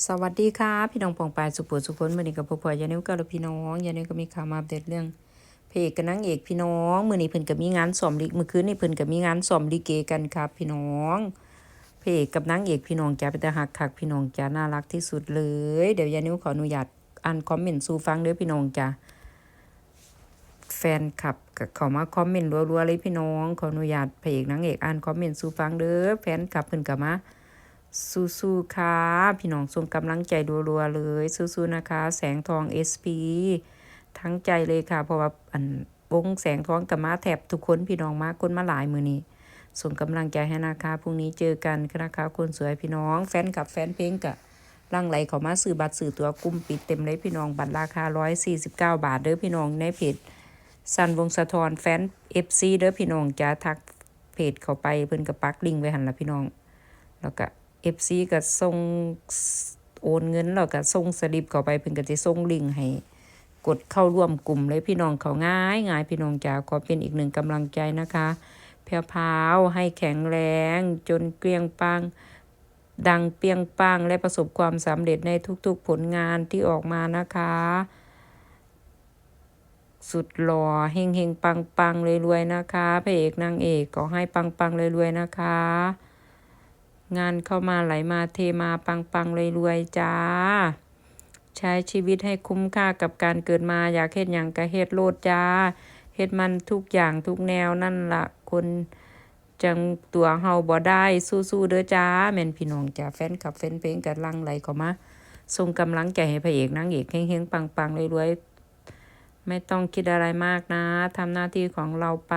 สวัสดีค่ะพี่น้องปองปายสุปุสุคนมื้อนี้กับพ่อพ่อยานิวกับพี่น้องยานิวก็มีข่าวมาอัปเดตเรื่องพเอกกับนางเอกพี่น้องมื้อนี้เพิ่นก็มีงานซ้อมลิเมื่อคืนนี้เพิ่นก็มีงานซ้อมลิเกกันครับพี่น้องพเอกกับนางเอกพี่น้องจ้าเป็นตาหักคักพี่น้องจ้าน่ารักที่สุดเลย เดี๋ยวยานิวขออนุญาตอ่านคอมเมนต์สู่ฟังเด้อพี่น้องจ้าแฟนคลับก็เข้ามาคอมเมนต์รัวๆเลยพี่น้องขออนุญาตพเอกนางเอกอ่านคอมเมนต์สู่ฟังเด้อแฟนคลับเพิ่นก็มา สู้ๆค่ะ พี่น้องส่งกำลังใจรัวๆเลย สู้ๆนะคะ แสงทอง SP ทั้งใจเลยค่ะ เพราะว่าอันวงแสงทองกับมาแถบทุกคนพี่น้องมาคนมาหลายมือนี้ส่งกำลังใจให้นะคะพรุ่งนี้เจอกันนะคะคนสวยพี่น้องแฟนกับแฟนเพลงกะลังไหลเขามาซื้อบัตรซื้อตัวกลุ่มปิดเต็มเลยพี่น้องบัตรราคา 149 บาทเด้อพี่น้องในเพจสันวงสะทอนแฟน FC เด้อพี่น้องจะทักเพจเขาไปเพิ่นกับปักลิงไว้หันละพี่น้อง แล้วก็ FC ก็ส่งโอนเงินแล้วก็ส่งสลิปเข้าไปเพิ่นก็สิส่งลิงก์ให้กดเข้าร่วมกลุ่มเลยพี่น้องเขาง่ายง่ายพี่น้องจ๋าขอเป็นอีกหนึ่งกำลังใจนะคะแพรวพาวให้แข็งแรงจนเกลียงปัง ดังเปียงปังและประสบความสำเร็จในทุกๆผลงานที่ออกมานะคะ สุดหล่อเฮงเฮงปังปังๆรวยๆนะคะพระเอกนางเอกก็ให้ปังปังๆรวยๆนะคะ งานเข้ามาไหลมาเทมาปังปังๆรวยๆจ้า ใช้ชีวิตให้คุ้มค่ากับการเกิดมาอยากเฮ็ดหยังก็เฮ็ดโลดจ้าเฮ็ดมันทุกอย่างทุกแนวนั่นละคนจังตัวเฮาบ่ได้สู้ๆเด้อจ้าแม่นพี่น้องจ้าแฟนคลับแฟนเพลงกันลังไหลเข้ามาส่งกำลังใจให้พระเอกนางเอกเฮงๆปังๆรวยๆไม่ต้องคิดอะไรมากนะทำหน้าที่ของเราไป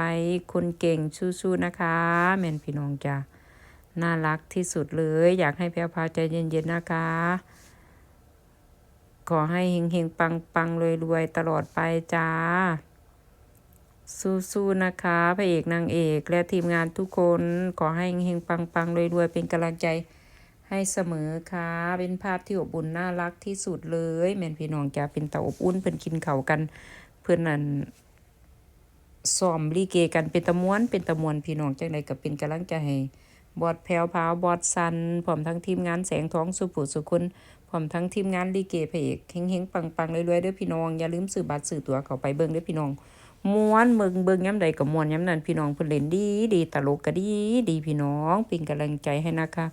คนเก่งสู้ๆนะคะ แม่นพี่น้องจ้า น่ารักที่สุดเลย อยากให้แพรวพาใจเย็นๆนะคะ ขอให้เฮงๆ ปังๆรวยๆ ตลอดไปจ้า สู้ๆนะคะพระเอกนางเอกและทีมงานทุกคน ขอให้เฮงๆปังๆรวยๆ เป็นกำลังใจให้เสมอค่ะ เป็นภาพที่อบอุ่นน่ารักที่สุดเลยแม่นพี่น้องจะเป็นตาอบอุ่นเพิ่นกินเข่ากัน เพื่อนนั่นซ้อมลีเกกันเป็นตะมวนเป็นตะมวนพี่น้องจังใดก็เป็นกำลังใจให้ บอดแพรวพราวบอดซันพร้อมทั้งทีมงานแสงท้องสุปุสุคนพร้อมทั้งทีมงานลีเกพระเอกเฮงๆปังๆรวยๆด้อพี่น้อง อย่าลืมซื้อบัตรซื้อตัวเข้าไปเบิ่งด้อพี่น้องม่วนเบิงเบิงยามใดก็ม่วนยามนั้นพี่น้องเพิ่นเล่นดีดีตลกก็ดีดีพี่น้องเป็นกำลังใจให้นะคะ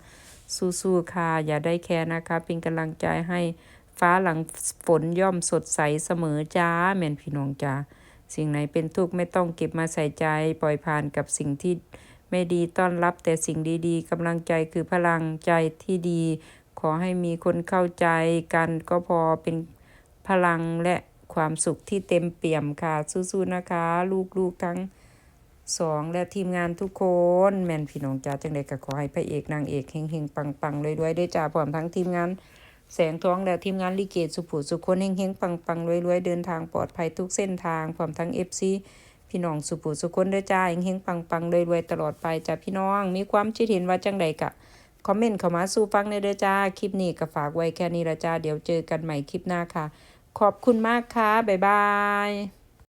สู้ๆค่ะอย่าได้แค่นะคะ เป็นกำลังใจให้ฟ้าหลังฝนย่อมสดใสเสมอจ้าแม่นพี่น้องจ้าสิ่งไหนเป็นทุกข์ไม่ต้องเก็บมาใส่ใจปล่อยผ่านกับสิ่งที่ ไม่ดีต้อนรับแต่สิ่งดีๆกำลังใจคือพลังใจที่ดี ขอให้มีคนเข้าใจกันก็พอเป็นพลังและความสุขที่เต็มเปี่ยมค่ะสู้ๆนะคะ ลูกๆทั้งสองและทีมงานทุกคน แม่นพี่น้องจ้าจังใดก็ขอให้พระเอกนางเอกเฮงๆปังๆรวยๆด้วยจ้าพร้อมทั้งทีมงานแสงท้องและทีมงานลิเกตสุผูสุคนเฮงๆปังๆรวยๆเดินทางปลอดภัยทุกเส้นทางพร้อมทั้ง FC พี่น้องสุผูสุคนเด้อจ้าเฮงๆปังๆรวยตลอดไปจ้าพี่น้องมีความคิดเห็นว่าจังใดกะคอมเมนต์เข้ามาสู่ฟังในเด้อจ้าคลิปนี้ก็ฝากไว้แค่นี้ละจ้าเดี๋ยวเจอกันใหม่คลิปหน้าค่ะ ขอบคุณมากค่ะบ๊ายบาย